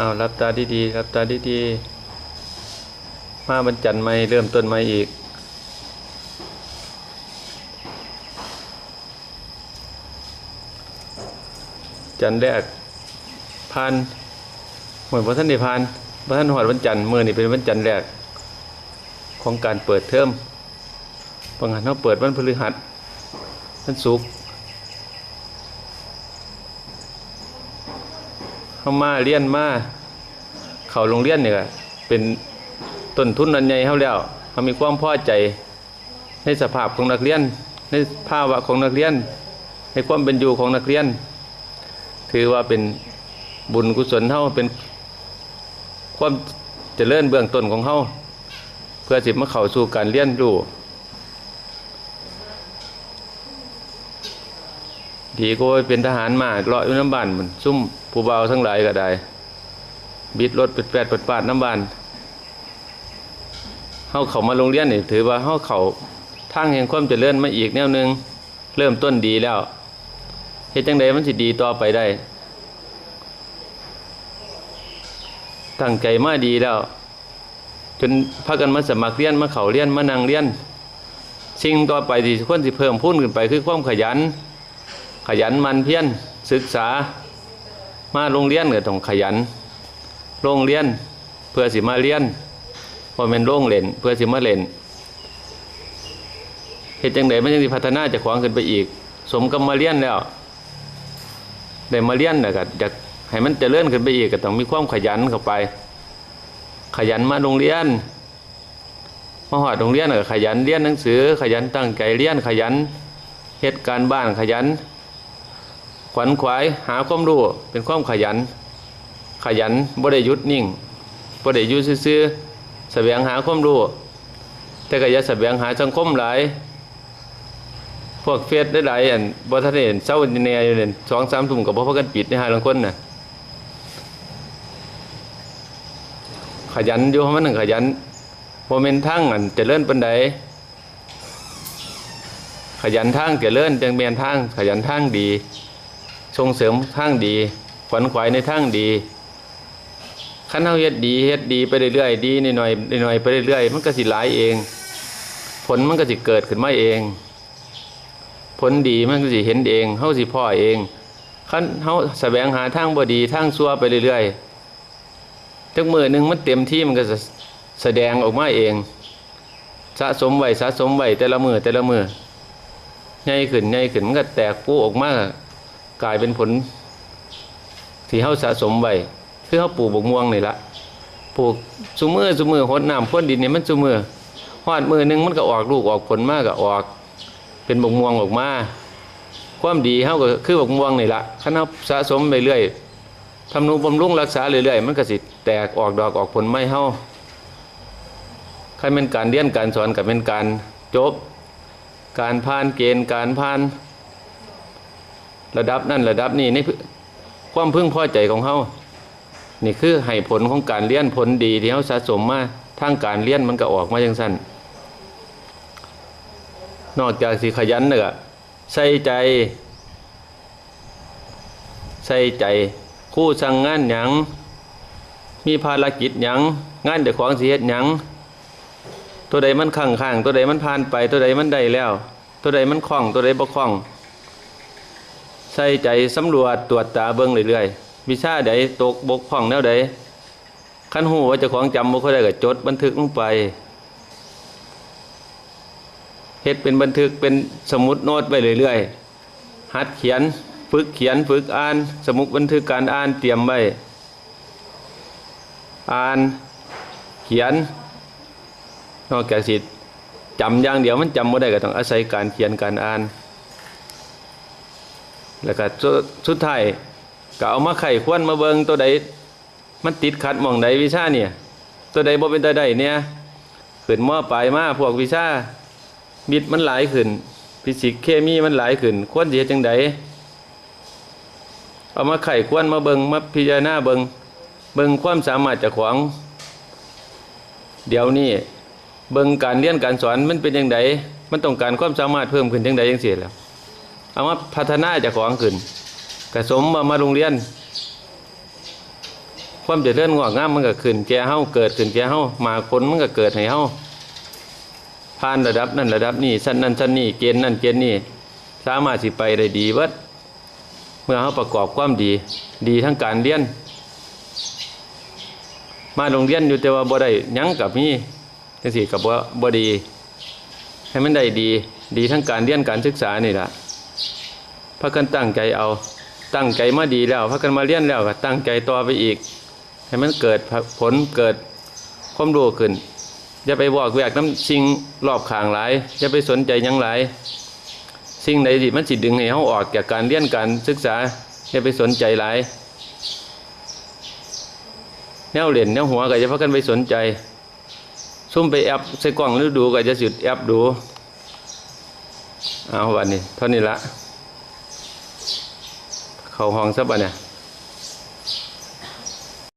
อ้าวรับตาดีๆรับตาดีๆมาบรรจันทร์ใหม่เริ่มต้นใหม่อีก จันทร์แรกผ่านเหมือนพระท่านได้ผ่านพระท่านหอดวันจันทร์มือนี่เป็นวันจันทร์แรก ของการเปิดเทอมบางหันเขาเปิดวันพฤหัสวันศุกร์ เขามาเรียนมาเขาโรงเรียนเนี่ยเป็นต้นทุนอันใหญ่เขาแล้วเขามีความพอใจในสภาพของนักเรียน ในภาวะของนักเรียน ในความเป็นอยู่ของนักเรียน ถือว่าเป็นบุญกุศลเท่าเป็นความเจริญเบื้องต้นของเฮาเพื่อสิมาเข้าสู่การเรียนรู้ ดีก็ไปเป็นทหารมาเลาะอยู่น้ำบ้านมันซุ่มผู้เบาทั้งหลายก็ได้ บิดรถเป็ดแปดเป็ดปาดน้ำบ้านเฮาเขามาโรงเรียนนี่ถือว่าเฮาเข้าทางแห่งความเจริญมาอีกแนวหนึงเริ่มต้นดีแล้วเฮ็ดจังใดมันสิดีต่อไปได้ตั้งใจมาดีแล้ว จนพากันมาสมัครเรียนมาเขาเรียนมานั่งเรียนสิ่งต่อไปที่ควรสิเพิ่มพูนขึ้นไปคือความขยัน ขยันมันเพียรศึกษามาโรงเรียนก็ต้องขยัน โรงเรียนเพื่อสิมาเรียนพอเป็นโรงเล่นเพื่อสิมาเล่นเฮ็ดจังใดมันยังพัฒนาจะขวางขึ้นไปอีก สมกับมาเรียนแล้วได้มาเรียนน่ะก็อยากให้มันจเจริญขึ้นไปอีกก็ต้องมีความขยันเข้าไป ขยันมาโรงเรียนมาหอดโรงเรียนก็ขยันเรียนหนังสือ ขยันตั้งใจเรียนขยันเฮ็ดการบ้านขยัน ขวัญขวายหาความรู้เป็นความขยัน ขยันบ่ได้หยุดนิ่งบ่ได้ยู่ซื่อๆแสวงหาความรู้แต่ก็อย่าแสวงหาสังคมหลายพวกเฟซได้หลายอันบ่ทันได้เห็นเช้าแน่อยู่นั่น2-3ทุ่มก็บ่พกันปิดในหาลังคนน่ะขยันอยู่มันหนึ่งขยันโมเมนทั้งอันเจริญปันใดขยันทางเจริญจังเมียนทางขยันทางดี ส่งเสริมทางดีขวัญขวายในทางดีขั้นเฮาเฮ็ดดีเฮ็ดดีไปเรื่อยๆดีหน่อยๆหน่อยๆไปเรื่อยๆมันก็สิหลายเอง ผลมันก็สิเกิดขึ้นมาเอง ผลดีมันก็สิเห็นเองเฮาสิพ่อเองขั้นเฮาแสวงหาทางบ่ดีทางชั่วไปเรื่อยๆจักมือหนึ่งมันเต็มที่มันก็จะแสดงออกมาเอง สะสมไว้สะสมไว้แต่ละมือแต่ละมือใหญ่ขึ้นใหญ่ขึ้นมันก็แตกปูออกมา กลายเป็นผลที่เขาสะสมไว้คือเขาปลูกบกม่วงนี่ละปลูกสุมือสุมือหดน้ำพ่นดินเนี่ยมันสุมือหอดมือหนึ่งมันก็ออกลูกออกผลมากก็ออก เป็นบกม่วงออกมาความดีเขาก็คือบกม่วงนี่ละขันเขาสะสมไปเรื่อยทำนุบำรุงรักษาเรื่อยๆมันก็สิแตกออกดอกออกผลไม่เฮาใครเป็นการเรียนการสอนกับเป็นการจบ การผ่านเกณฑ์การผ่าน ระดับนั่นระดับนี้นี่ความพึงพอใจของเฮานี่คือให้ผลของการเรียนผลดีที่เฮาสะสมมาทางการเรียนมันก็ออกมาจังสั้นนอกจากสิขยันเนอะใส่ใจ ใส่ใจ คู่สั่งงานหยัง มีภารกิจหยังงานเด็กของสิเฮ็ดหยัง ตัวใดมันข้างข้างตัวใดมันผ่านไป ตัวใดมันได้แล้ว ตัวใดมันคล่อง ตัวใดบ่คล่อง ใส่ใจสำรวจตรวจตาเบิ่งเรื่อยๆวิชาใดตกบกพร่องแนวใดคันหูว่าจ้าของจำบ่ค่อยได้ก็จดบันทึกลงไปเฮ็ดเป็นบันทึกเป็นสมุดโน้ตไปเรื่อยๆหัดเขียนฝึกเขียนฝึกอ่าน สมุดบันทึกการอ่านเตรียมไว้อ่านเขียนนอกจากสิจำอย่างเดียวมันจำไม่ได้ก็ต้องอาศัยการเขียนการอ่าน แล้วก็สุดท้ายก็เอามาไข่ควนมาเบิงตัวใดมันติดขัดมองใดวิชาเนี่ย ตัวใดบ่เป็นตัวใดเนี่ยขึ้นมอปลายมาพวกวิชาบิดมันหลายขึ้นฟิสิกส์เคมีมันหลายขึ้นควรเฮ็ดจังไดเอามาไข่ควนมาเบิงมาพิจารณาเบิงเบิงความสามารถจากของ เดี๋ยวนี้เบิงการเรียนการสอนมันเป็นยังไงมันต้องการความสามารถเพิ่มขึ้นยังไงยังเสียแล้ว เอามาพัฒนาจากของขึ้นกระสมมามาโรงเรียน ความเจริญงอกงามมันก็ขึ้นแก่เฮาเกิดขึ้นแก่เฮามาผลมันก็เกิดให้เฮาผ่านระดับนั้นระดับนี้ชั้นนั้นชั้นนี้เกณฑ์นั้นเกณฑ์นี้สามารถสิไปได้ดีเบิดเมื่อเฮาประกอบความดี ดีทั้งการเรียน มาโรงเรียนอยู่แต่ว่าบ่ได้ยังกับมีจังซี่ก็บ่บ่ดี ให้มันได้ดี ดีทั้งการเรียนการศึกษานี่แหละ พากันตั้งใจเอา ตั้งใจมาดีแล้วพากันมาเรียนแล้วก็ตั้งใจต่อไปอีก ให้มันเกิดผลเกิดความรู้ขึ้นอย่าไปบอกแวกน้ำสิ่งรอบข้างหลายอย่าไปสนใจยังหลายสิ่งใดที่มันสิดึงให้เฮาออกจากการเรียนการศึกษาอย่าไปสนใจหลายแนวเล่นแนวหัวก็จะพากันไปสนใจ ซุ่มไปแอปใส่กล้องหรือดูก็จะสุดแอปดูเอาวันนี้เท่านี้ละ เข้าห้องซะบ่เนี่ย